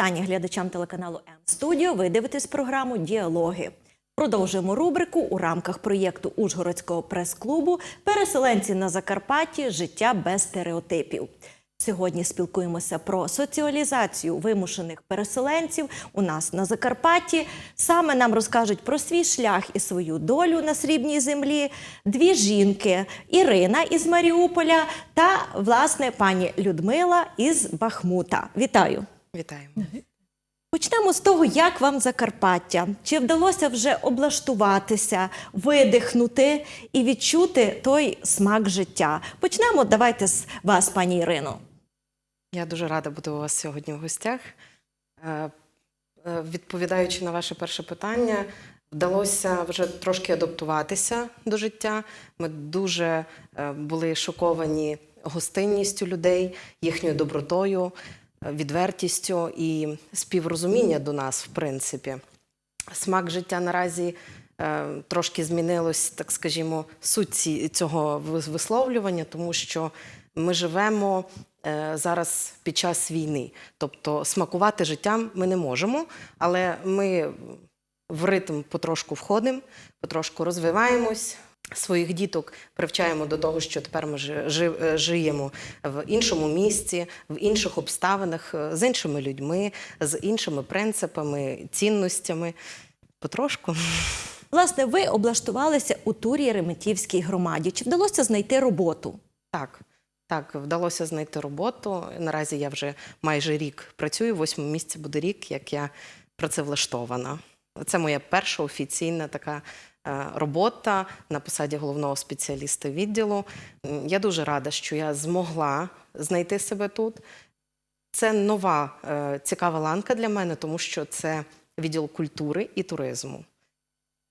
Вітання глядачам телеканалу М Студіо. Ви дивитесь програму Діалоги. Продовжуємо рубрику у рамках проєкту Ужгородського прес-клубу Переселенці на Закарпатті Життя без стереотипів. Сьогодні спілкуємося про соціалізацію вимушених переселенців у нас на Закарпатті. Саме нам розкажуть про свій шлях і свою долю на срібній землі дві жінки: Ірина із Маріуполя та власне пані Людмила із Бахмута. Вітаю! Вітаємо. Почнемо з того, як вам Закарпаття. Чи вдалося вже облаштуватися, видихнути і відчути той смак життя? Почнемо. Давайте з вас, пані Ірино. Я дуже рада бути у вас сьогодні в гостях. Е, е, Відповідаючи на ваше перше питання, вдалося вже трошки адаптуватися до життя. Ми дуже е, були шоковані гостинністю людей, їхньою добротою, відвертістю і співрозуміння до нас, в принципі. Смак життя наразі е, трошки змінилось, так скажімо, суть цього висловлювання, тому що ми живемо е, зараз під час війни. Тобто смакувати життям ми не можемо, але ми в ритм потрошку входимо, потрошку розвиваємось. Своїх діток привчаємо до того, що тепер ми е, в іншому місці, в інших обставинах, е, з іншими людьми, з іншими принципами, цінностями. Потрошку. Власне, ви облаштувалися у турі Реметівській громаді. Чи вдалося знайти роботу? Так, так, вдалося знайти роботу. Наразі я вже майже рік працюю. Восьмому місці буде рік, як я працевлаштована. Це моя перша офіційна така робота на посаді головного спеціаліста відділу. Я дуже рада, що я змогла знайти себе тут. Це нова е, цікава ланка для мене, тому що це відділ культури і туризму.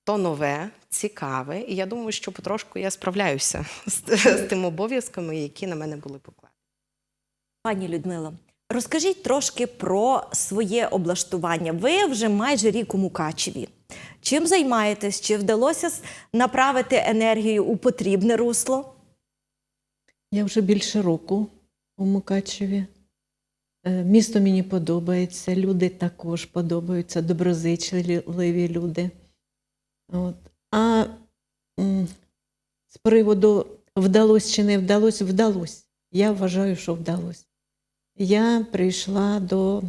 То нове, цікаве, і я думаю, що потрошку я справляюся з, з тими обов'язками, які на мене були покладені. Пані Людмила, розкажіть трошки про своє облаштування. Ви вже майже рік у Мукачеві. Чим займаєтесь? Чи вдалося направити енергію у потрібне русло? Я вже більше року у Мукачеві. Е, Місто мені подобається, люди також подобаються, доброзичливі люди. От. А з приводу вдалося чи не вдалося, вдалося. Я вважаю, що вдалося. Я прийшла до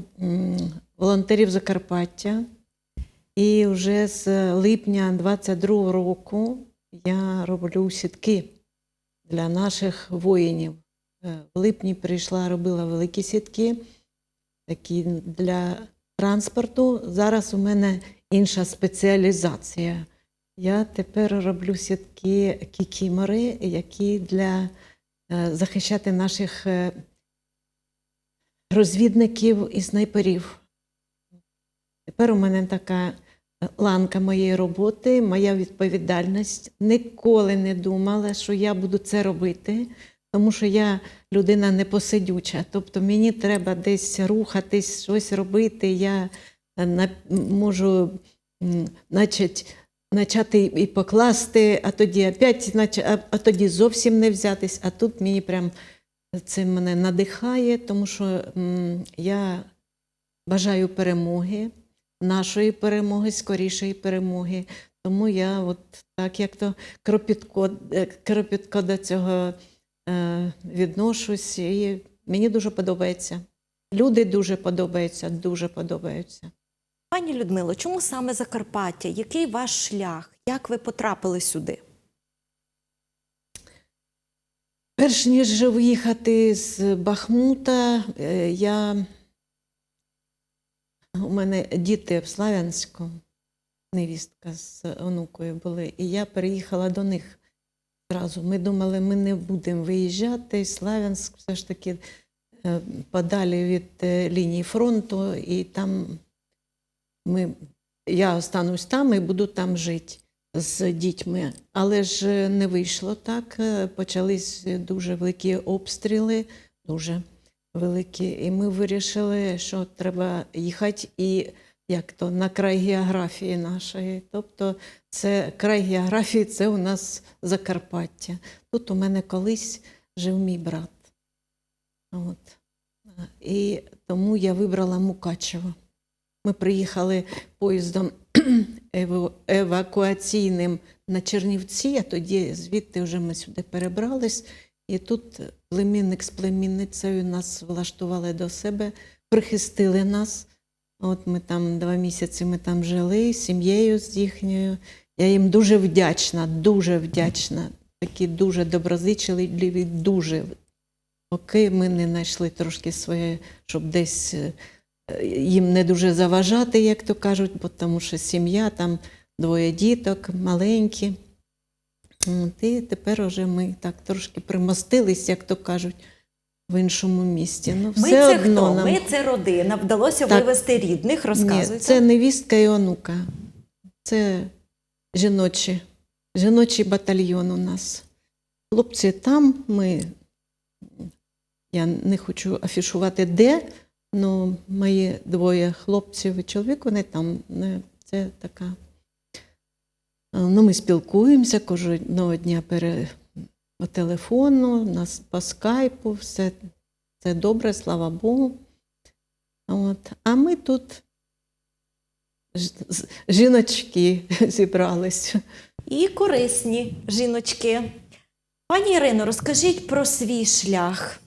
волонтерів Закарпаття, і вже з липня 22 року я роблю сітки для наших воїнів. Е, В липні прийшла, робила великі сітки, такі для транспорту. Зараз у мене інша спеціалізація. Я тепер роблю сітки кікімори, які для е, захищати наших е, розвідників і снайперів. Тепер у мене така ланка моєї роботи, моя відповідальність. Ніколи не думала, що я буду це робити, тому що я людина непосидюча. Тобто мені треба десь рухатись, щось робити. Я е, можу значить, почати і покласти, а тоді опять, а, тоді зовсім не взятись. А тут мені прям це мене надихає, тому що я бажаю перемоги, нашої перемоги, скорішої перемоги. Тому я от так як то кропітко, е, кропітко до цього е, відношусь, і мені дуже подобається. Люди дуже подобаються, дуже подобаються. Пані Людмило, чому саме Закарпаття? Який ваш шлях? Як ви потрапили сюди? Перш ніж виїхати з Бахмута, е, я... у мене діти в Славянську, невістка з онукою були, і я переїхала до них зразу. Ми думали, ми не будемо виїжджати. Славянськ все ж таки е, подалі від е, лінії фронту, і там ми, я останусь там і буду там жити з дітьми. Але ж не вийшло так. Е, Почались дуже великі обстріли, дуже великі. І ми вирішили, що треба їхати і як то на край географії нашої. Тобто, це край географії, це у нас Закарпаття. Тут у мене колись жив мій брат. От. І тому я вибрала Мукачево. Ми приїхали поїздом евакуаційним на Чернівці, а тоді звідти вже ми сюди перебрались. І тут племінник з племінницею нас влаштували до себе, прихистили нас. От ми там два місяці ми там жили з сім'єю з їхньою. Я їм дуже вдячна, дуже вдячна. Такі дуже доброзичливі, дуже. Поки ми не знайшли трошки своє, щоб десь е, їм не дуже заважати, як то кажуть, бо тому що сім'я, там двоє діток, маленькі. От, і тепер вже ми так трошки примостились, як то кажуть, в іншому місті. Ну, Ми це одно хто? нам... Ми це родина. Вдалося Так. вивезти рідних. Розказуйте. Ні, це невістка і онука. Це жіночі, жіночий батальйон у нас. Хлопці там ми. Я не хочу афішувати де, але мої двоє хлопців і чоловік, вони там. Це така. А, Ну, ми спілкуємося кожного дня пере, по телефону, нас по скайпу, все це добре, слава Богу. От. А ми тут жіночки зібралися. І корисні жіночки. Пані Ірино, розкажіть про свій шлях.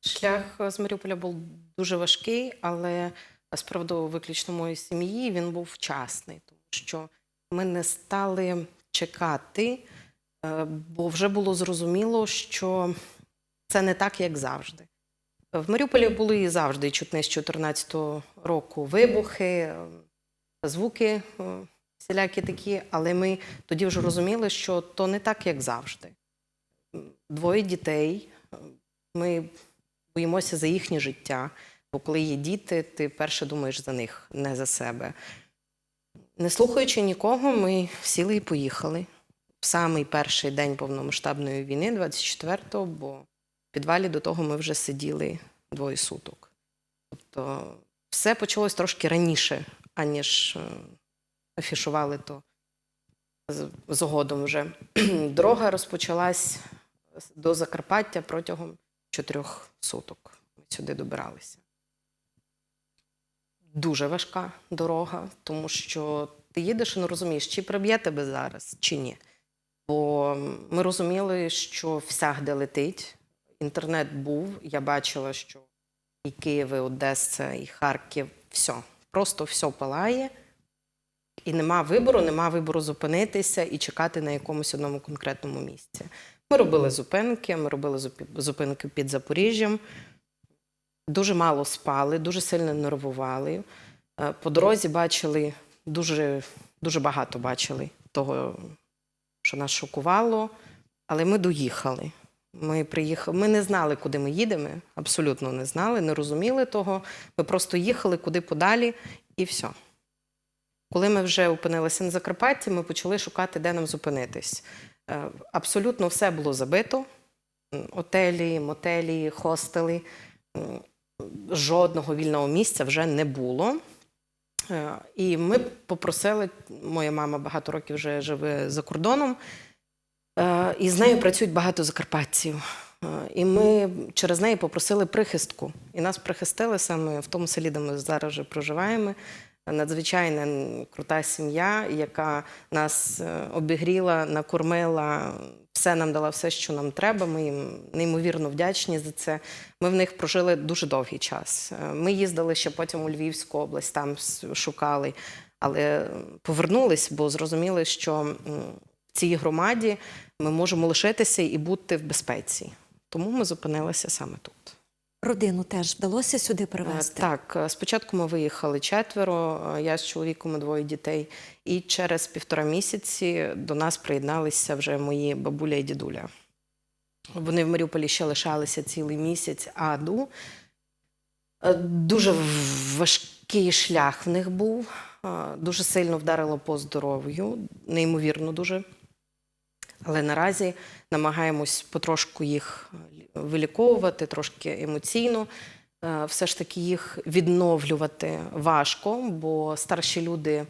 Шлях з Маріуполя був дуже важкий, але з приводу виключно моєї сім'ї він був вчасний, тому що ми не стали чекати, е, бо вже було зрозуміло, що це не так, як завжди. В Маріуполі були і завжди чутне з 2014 року вибухи, е, звуки е, всілякі такі, але ми тоді вже розуміли, що то не так, як завжди. Двоє дітей. Ми боїмося за їхнє життя. Бо коли є діти, ти перше думаєш за них, не за себе. Не слухаючи нікого, ми сіли і поїхали. В самий перший день повномасштабної війни, 24-го, бо в підвалі до того ми вже сиділи двоє суток. Тобто все почалось трошки раніше, аніж е, афішували то згодом вже. Дорога розпочалась до Закарпаття протягом чотирьох суток. Ми сюди добиралися. Дуже важка дорога, тому що ти їдеш і не розумієш, чи приб'є тебе зараз, чи ні. Бо ми розуміли, що всягде летить. Інтернет був. Я бачила, що і Київ, і Одеса, і Харків, все. Просто все палає. І нема вибору, нема вибору зупинитися і чекати на якомусь одному конкретному місці. Ми робили зупинки, ми робили зупинки під Запоріжжям. Дуже мало спали, дуже сильно нервували. Е, По дорозі бачили дуже, дуже багато бачили того, що нас шокувало, але ми доїхали. Ми приїхали. Ми не знали, куди ми їдемо, абсолютно не знали, не розуміли того. Ми просто їхали куди подалі, і все. Коли ми вже опинилися на Закарпатті, ми почали шукати, де нам зупинитись. Е, Абсолютно все було забито: отелі, мотелі, хостели. Жодного вільного місця вже не було. Е, І ми попросили, моя мама багато років вже живе за кордоном, е, і з нею працюють багато закарпатців. Е, І ми через неї попросили прихистку. І нас прихистили саме в тому селі, де ми зараз вже проживаємо. Надзвичайно крута сім'я, яка нас е, обігріла, накормила, все нам дала все, що нам треба. Ми їм неймовірно вдячні за це. Ми в них прожили дуже довгий час. Е, Ми їздили ще потім у Львівську область, там шукали, але повернулись, бо зрозуміли, що в цій громаді ми можемо лишитися і бути в безпеці. Тому ми зупинилися саме тут. Родину теж вдалося сюди Е, привезти. Так, е, спочатку ми виїхали четверо, е, я з чоловіком і двоє дітей. І через півтора місяці до нас приєдналися вже мої бабуля і дідуля. Вони в Маріуполі ще лишалися цілий місяць аду. Е, Дуже важкий шлях в них був, е, дуже сильно вдарило по здоров'ю, неймовірно дуже. Але наразі намагаємось потрошку їх е, виліковувати, трошки емоційно. Е, Все ж таки їх відновлювати важко, бо старші люди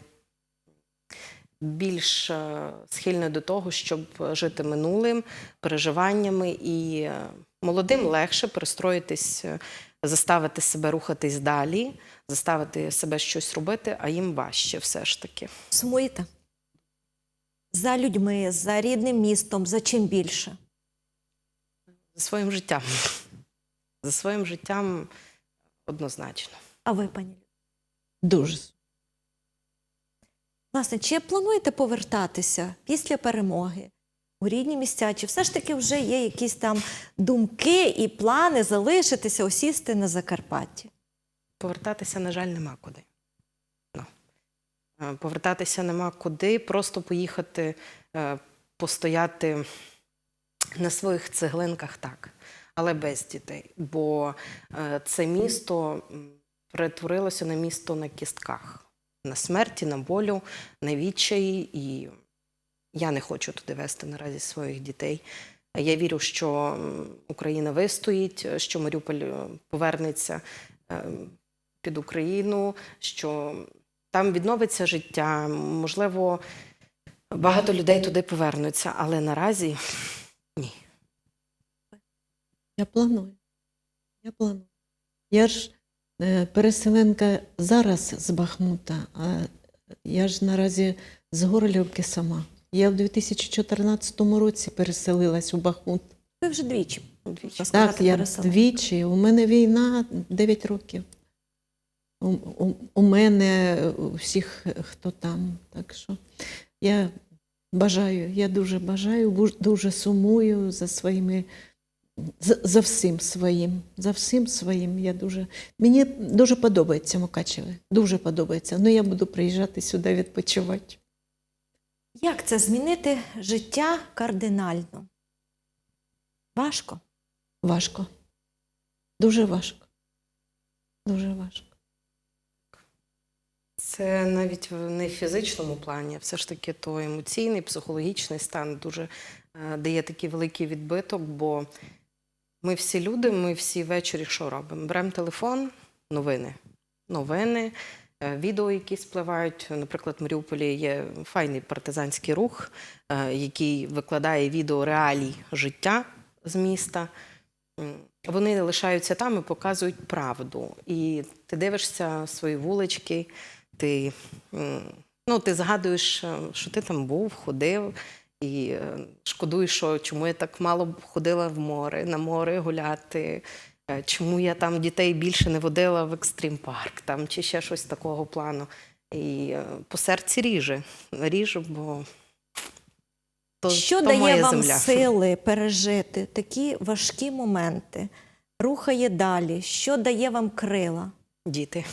більш е, схильні до того, щоб жити минулим, переживаннями, і молодим легше перестроїтись заставити себе рухатись далі, заставити себе щось робити, а їм важче все ж таки. Сумуєте? За людьми, за рідним містом, за чим більше? За своїм життям. За своїм життям однозначно. А ви, пані? Дуже. Власне, чи плануєте повертатися після перемоги у рідні місця? Чи все ж таки вже є якісь там думки і плани залишитися, осісти на Закарпатті? Повертатися, на жаль, нема куди. Е, Повертатися нема куди, просто поїхати, е, постояти на своїх цеглинках так, але без дітей. Бо е, це місто перетворилося на місто на кістках, на смерті, на болю, на відчаї. І я не хочу туди вести наразі своїх дітей. Я вірю, що Україна вистоїть, що Маріуполь повернеться е, під Україну, що там відновиться життя. Можливо, багато людей туди повернуться, але наразі ні. Я планую. Я планую. Я ж е, переселенка зараз з Бахмута, а я ж наразі з Горлівки сама. Я в 2014 році переселилась у Бахмут. Ви вже двічі. Двічі. Так, я двічі. У мене війна 9 років. У, у, у мене у всіх, хто там. Так що я бажаю, я дуже бажаю, дуже сумую за своїми, за, за всім своїм. За всім своїм. Я дуже, мені дуже подобається Мукачеве. Дуже подобається. Ну я буду приїжджати сюди відпочивати. Як це змінити життя кардинально? Важко. Важко. Дуже важко. Дуже важко. Це навіть не в фізичному плані, все ж таки то емоційний, психологічний стан дуже е, дає такий великий відбиток, бо ми всі люди, ми всі ввечері що робимо? Беремо телефон, новини. Новини, е, відео, які спливають. Наприклад, в Маріуполі є файний партизанський рух, е, який викладає відео реалій життя з міста. Вони лишаються там і показують правду. І ти дивишся свої вулички, ти, ну, ти згадуєш, е, що ти там був, ходив, і е, шкодуєш, що чому я так мало ходила в море, на море гуляти, е, чому я там дітей більше не водила в екстрім парк, там, чи ще щось такого плану. І по серці ріже. Ріже, бо то, що то дає моя вам земля. сили пережити такі важкі моменти? Рухає далі? Що дає вам крила? Діти.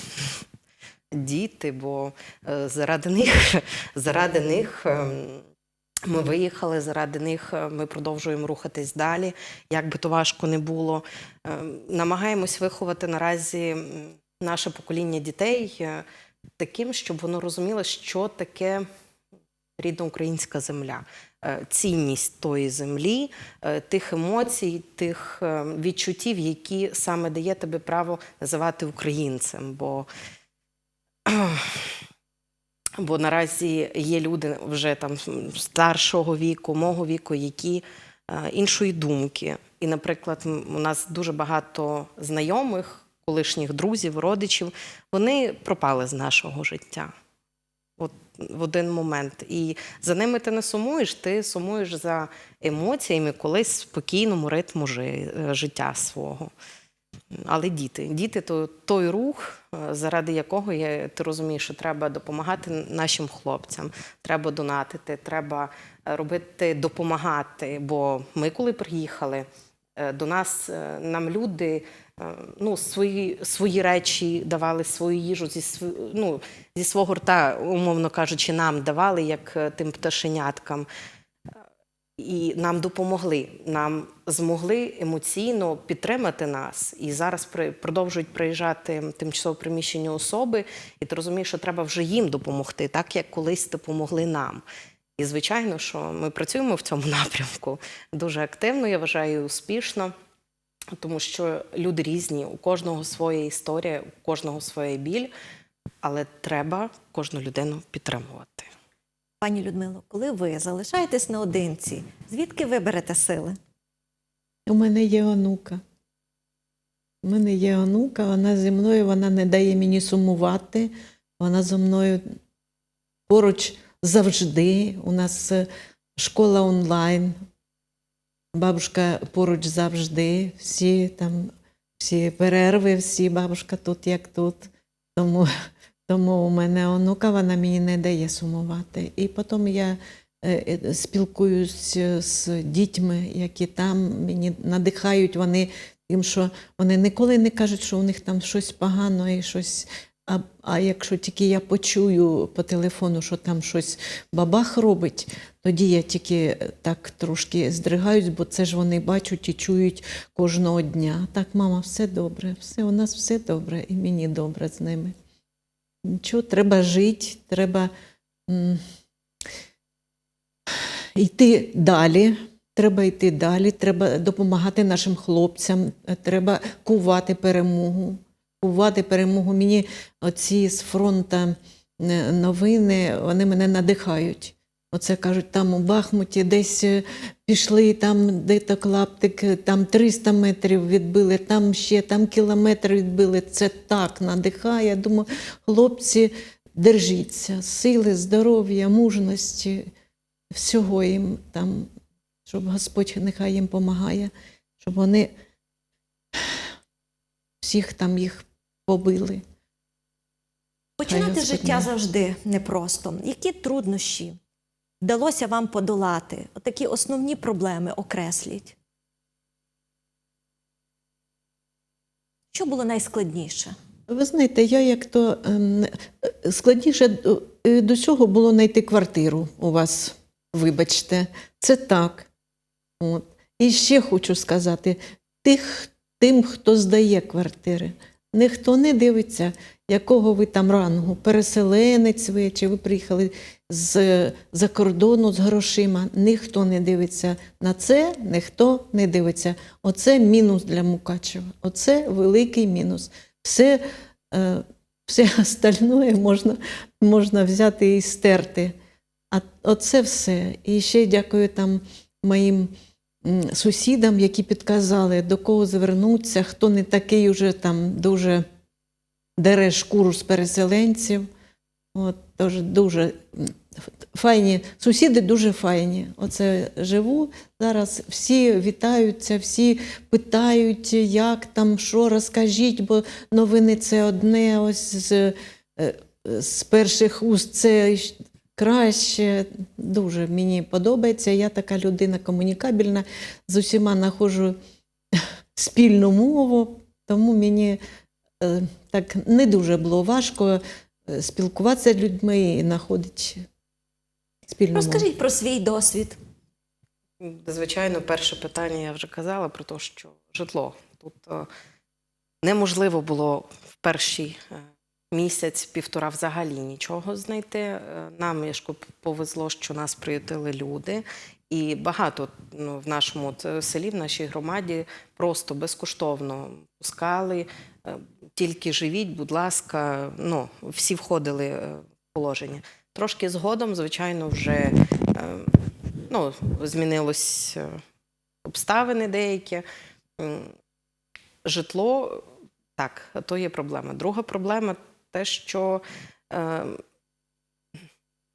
Діти, бо е, заради них, заради них ем, ми виїхали, заради них е, ми продовжуємо рухатись далі, як би то важко не було. Ем, Намагаємось виховати наразі наше покоління дітей е, таким, щоб воно розуміло, що таке рідна українська земля, е, цінність тої землі, е, тих емоцій, тих е, відчуттів, які саме дає тебе право називати українцем. Бо, бо наразі є люди вже там старшого віку, мого віку, які е, іншої думки. І, наприклад, у нас дуже багато знайомих, колишніх друзів, родичів, вони пропали з нашого життя. От в один момент. І за ними ти не сумуєш, ти сумуєш за емоціями колись в спокійному ритму е, життя свого. Але діти, діти то той рух, е, заради якого я, ти розумієш, що треба допомагати нашим хлопцям, треба донатити, треба е, робити, допомагати. Бо ми, коли приїхали, е, до нас нам люди ну, свої, свої речі давали, свою їжу зі, ну, зі свого рта, умовно кажучи, нам давали, як тим пташеняткам. І нам допомогли, нам змогли емоційно підтримати нас. І зараз при, продовжують приїжджати тимчасово приміщені особи, і ти розумієш, що треба вже їм допомогти, так як колись допомогли нам. І звичайно, що ми працюємо в цьому напрямку дуже активно, я вважаю, успішно, тому що люди різні, у кожного своя історія, у кожного своя біль, але треба кожну людину підтримувати. Пані Людмило, коли ви залишаєтесь наодинці, звідки ви берете сили? У мене є онука. У мене є онука, вона зі мною, вона не дає мені сумувати. Вона зі мною поруч завжди. У нас е, школа онлайн. Бабушка поруч завжди. Всі там, всі перерви, всі бабушка тут, як тут. Тому, тому у мене онука, вона мені не дає сумувати. І потім я е, е, спілкуюсь з дітьми, які там мені надихають вони тим, що вони ніколи не кажуть, що у них там щось погано і щось. А, а якщо тільки я почую по телефону, що там щось бабах робить, тоді я тільки так трошки здригаюсь, бо це ж вони бачать і чують кожного дня. Так, мама, все добре, все, у нас все добре, і мені добре з ними. Нічого, треба жити, треба йти далі. Треба йти далі, треба допомагати нашим хлопцям, треба кувати перемогу. Кувати перемогу. Мені оці з фронту е, новини, вони мене надихають. Оце кажуть, там у Бахмуті десь е, пішли, там де-то клаптик, е, там 300 метрів відбили, там ще там кілометр відбили. Це так надихає. Я думаю, хлопці, держіться, сили, здоров'я, мужності, всього їм там, щоб Господь нехай їм допомагає, щоб вони всіх там їх побили. Починати життя завжди непросто. Які труднощі вдалося вам подолати? Такі основні проблеми окресліть. Що було найскладніше? Ви знаєте, я як то ем, складніше е, до цього було знайти квартиру у вас. Вибачте, це так. От. І ще хочу сказати: тих, тим, хто здає квартири, ніхто не дивиться, якого ви там рангу, переселенець ви, чи ви приїхали з за кордону з грошима. Ніхто не дивиться на це, ніхто не дивиться. Оце мінус для Мукачева. Оце великий мінус. Все, е, все остальное можна, можна взяти і стерти. А оце все. І ще дякую там моїм сусідам, які підказали, до кого звернутися, хто не такий уже там дуже дере шкуру з переселенців. От, тож дуже файні, сусіди дуже файні. Оце живу зараз. Всі вітаються, всі питають, як там, що, розкажіть, бо новини це одне, ось з, е, з перших уст це краще. Дуже мені подобається. Я така людина комунікабельна, з усіма знаходжу спільну мову, тому мені е, так не дуже було важко е, спілкуватися з людьми і знаходити спільну мову. Розкажіть про свій досвід. Звичайно, перше питання я вже казала про те, що житло. Тут е, неможливо було в перший е, місяць, півтора взагалі нічого знайти. Е, Нам Яшку повезло, що нас приютили люди. І багато ну, в нашому е, селі, в нашій громаді просто безкоштовно пускали. Е, Тільки живіть, будь ласка, ну, всі входили в положення. Трошки згодом, звичайно, вже ну, змінилось обставини деякі. Житло, так, то є проблема. Друга проблема те, що е,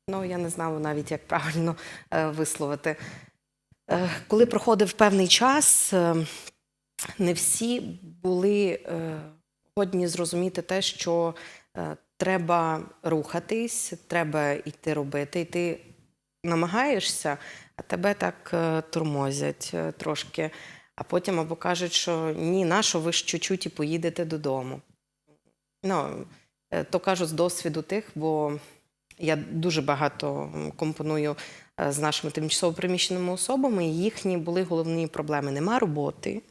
ну, я не знала навіть, як правильно е, висловити. Е, коли проходив певний час, е, не всі були е, годні зрозуміти те, що е, треба рухатись, треба йти робити, і ти намагаєшся, а тебе так е, тормозять е, трошки. А потім або кажуть, що ні, нащо ви ж чуть-чуть і поїдете додому. Ну, то кажу з досвіду тих, бо я дуже багато компоную е, з нашими тимчасово приміщеними особами, їхні були головні проблеми. Нема роботи.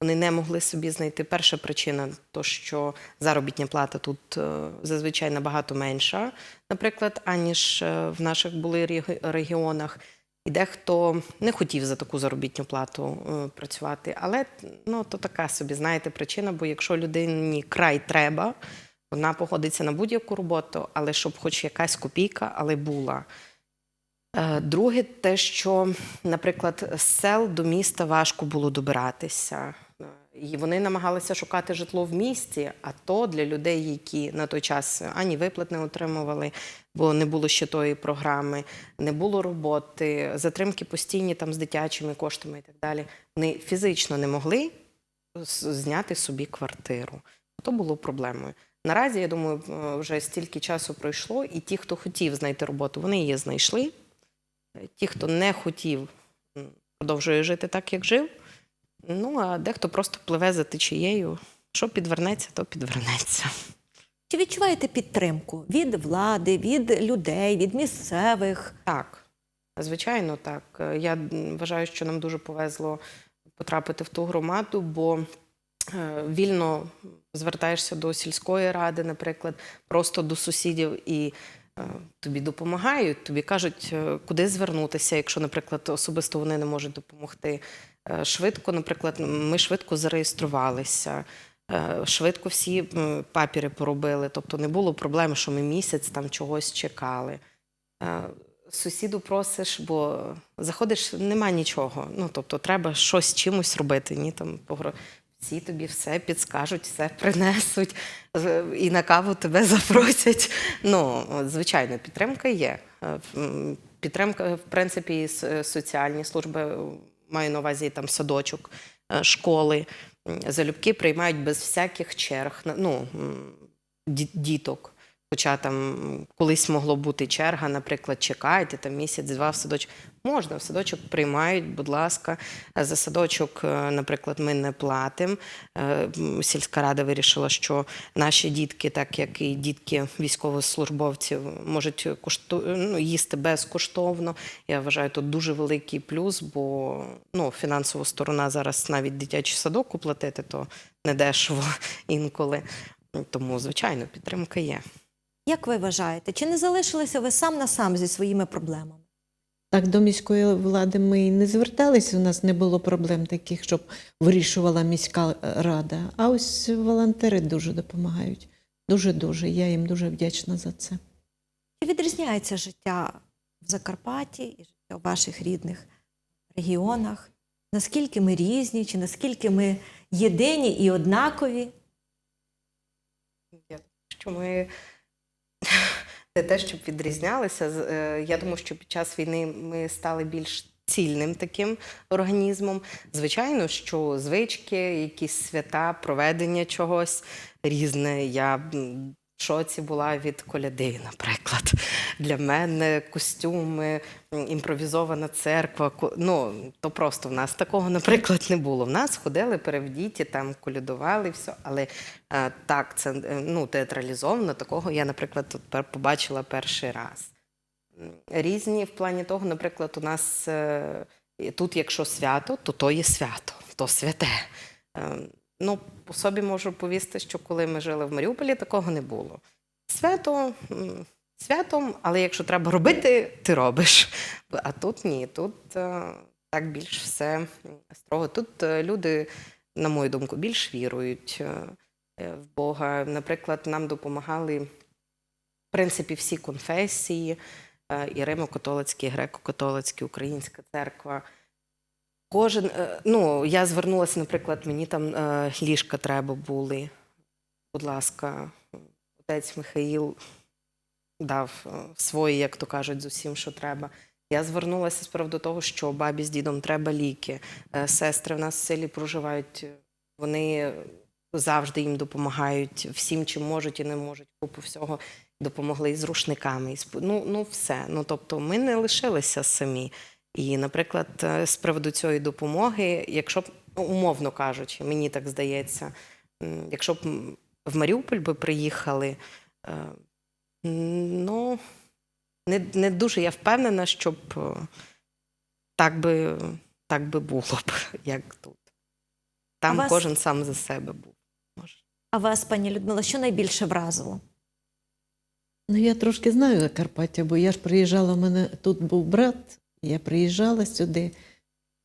Вони не могли собі знайти. Перша причина, то що заробітня плата тут е, зазвичай набагато менша, наприклад, аніж е, в наших були регіонах. І дехто не хотів за таку заробітну плату е, працювати. Але ну, то така собі, знаєте, причина, бо якщо людині край треба, вона погодиться на будь-яку роботу, але щоб хоч якась копійка, але була. Е, Друге, те, що, наприклад, з сел до міста важко було добиратися. І вони намагалися шукати житло в місті, а то для людей, які на той час ані виплат не отримували, бо не було ще тої програми, не було роботи, затримки постійні там з дитячими коштами і так далі. Вони фізично не могли зняти собі квартиру. То було проблемою. Наразі, я думаю, вже стільки часу пройшло, і ті, хто хотів знайти роботу, вони її знайшли. Ті, хто не хотів, продовжує жити так, як жив. Ну, а дехто просто пливе за течією. Що підвернеться, то підвернеться. Чи відчуваєте підтримку від влади, від людей, від місцевих? Так, звичайно, так. Я вважаю, що нам дуже повезло потрапити в ту громаду, бо вільно звертаєшся до сільської ради, наприклад, просто до сусідів і. е, Тобі допомагають, тобі кажуть, е, куди звернутися, якщо, наприклад, особисто вони не можуть допомогти. Е, Швидко, наприклад, ми швидко зареєструвалися, е, швидко всі папіри поробили. Тобто не було проблем, що ми місяць там чогось чекали. Е, Сусіду просиш, бо заходиш, нема нічого. Ну, тобто, треба щось чимось робити. Ні, там, всі тобі все підскажуть, все принесуть е, і на каву тебе запросять. Ну, звичайно, підтримка є. Е, Підтримка, в принципі, і соціальні служби, е, маю на увазі там садочок, школи. Залюбки приймають без всяких черг. Ну, діток. Хоча там колись могло бути черга, наприклад, чекайте там місяць-два в садочок. Можна в садочок приймають, будь ласка. За садочок, е, наприклад, ми не платимо. Е, Сільська рада вирішила, що наші дітки, так як і дітки військовослужбовців, можуть кошту... ну, їсти безкоштовно. Я вважаю, тут дуже великий плюс, бо ну, фінансова сторона зараз навіть дитячий садок оплатити, то не дешево інколи. Тому, звичайно, підтримка є. Як ви вважаєте, чи не залишилися ви сам на сам зі своїми проблемами? Так, до міської влади ми і не зверталися, у нас не було проблем таких, щоб вирішувала міська рада. А ось волонтери дуже допомагають. Дуже-дуже. Я їм дуже вдячна за це. Чи відрізняється життя в Закарпатті і життя в ваших рідних регіонах? Наскільки ми різні, чи наскільки ми єдині і однакові? Я- Що ми не те, щоб відрізнялися. е, Я думаю, що під час війни ми стали більш цільним таким організмом. Звичайно, що звички, якісь свята, проведення чогось різне. Я шоці була від коляди, наприклад. Для мене костюми, імпровізована церква. Ну, то просто в нас такого, наприклад, не було. В нас ходили перевдіті, там колядували, все. Але е, так, це е, ну, театралізовано. Такого я, наприклад, тут побачила перший раз. Різні в плані того, наприклад, у нас е, тут, якщо свято, то то є свято, то святе. Ну, по собі можу повісти, що коли ми жили в Маріуполі, такого не було. Свято святом, але якщо треба робити, ти робиш. А тут ні, тут е, так більш все строго. Тут е, люди, на мою думку, більш вірують е, в Бога. Наприклад, нам допомагали в принципі всі конфесії, і Римо-католицькі, і греко-католицькі, Українська церква. Кожен, е, ну, я звернулася, наприклад, мені там е, ліжка треба були. Будь ласка, отець Михаїл дав е, свої, як то кажуть, з усім, що треба. Я звернулася з приводу того, що бабі з дідом треба ліки. Сестри в нас в селі проживають, вони завжди їм допомагають всім, чим можуть і не можуть. Купу всього допомогли і з рушниками, і з ну, ну все. Ну тобто, ми не лишилися самі. І, наприклад, е, з приводу цієї допомоги, якщо б ну, умовно кажучи, мені так здається, якщо б в Маріуполь би приїхали, е, ну не, не дуже я впевнена, щоб е, так би, так би було б, як тут. Там вас- кожен сам за себе був. Може. А вас, пані Людмила, що найбільше вразило? Ну, я трошки знаю Закарпаття, бо я ж приїжджала, у мене тут був брат, я приїжджала сюди.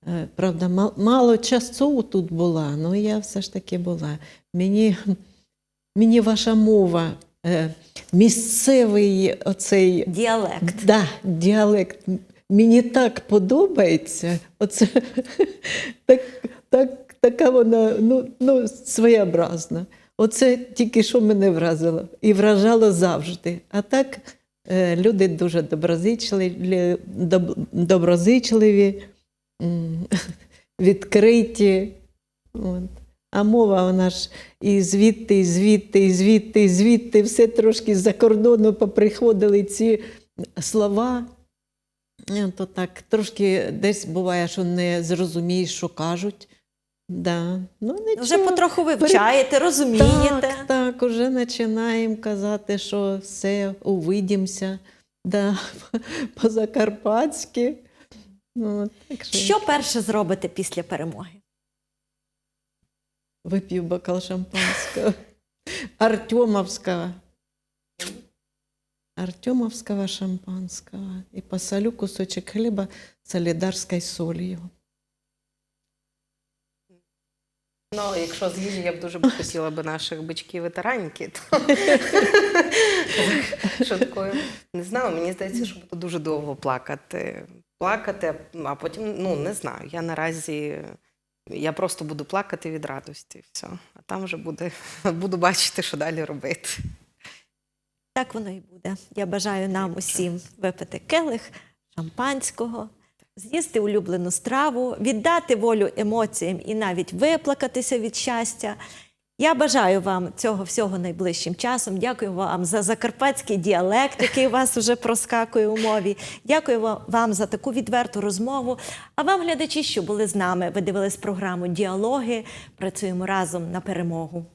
Е, Правда, мало часу тут була, але я все ж таки була. Мені, мені ваша мова, е, місцевий оцей Діалект. Да, діалект. Мені так подобається. Оце так, так, така вона ну, ну, своєобразна. Оце тільки що мене вразило. І вражало завжди. А так люди дуже доброзичливі, доброзичливі, відкриті. А мова вона ж і звідти, і звідти, і звідти, і звідти, все трошки з-за кордону поприходили ці слова. Е, То так, трошки десь буває, що не зрозумієш, що кажуть. Да. Ну, нічого. Вже потроху вивчаєте, розумієте. Так, так, уже починаємо казати, що все, увидімося. Да, по-закарпатськи. Ну, так що Що перше зробите після перемоги? вип'ю бокал шампанського. Артемовського. Артемовского шампанского. И посолю кусочек хлеба солидарской солью. Ну, якщо з їжі, я б дуже б хотіла би наших бичків ветеранки, то шуткою. Не знаю, мені здається, що буду дуже довго плакати. Плакати, а потім, ну не знаю. Я наразі я просто буду плакати від радості. Все. А там вже буде, буду бачити, що далі робити. Так воно і буде. Я бажаю нам усім випити келих шампанського, з'їсти улюблену страву, віддати волю емоціям і навіть виплакатися від щастя. Я бажаю вам цього всього найближчим часом. Дякую вам за закарпатський діалект, який у вас вже проскакує у мові. Дякую вам за таку відверту розмову. А вам, глядачі, що були з нами, ви дивились програму Діалоги. Працюємо разом на перемогу.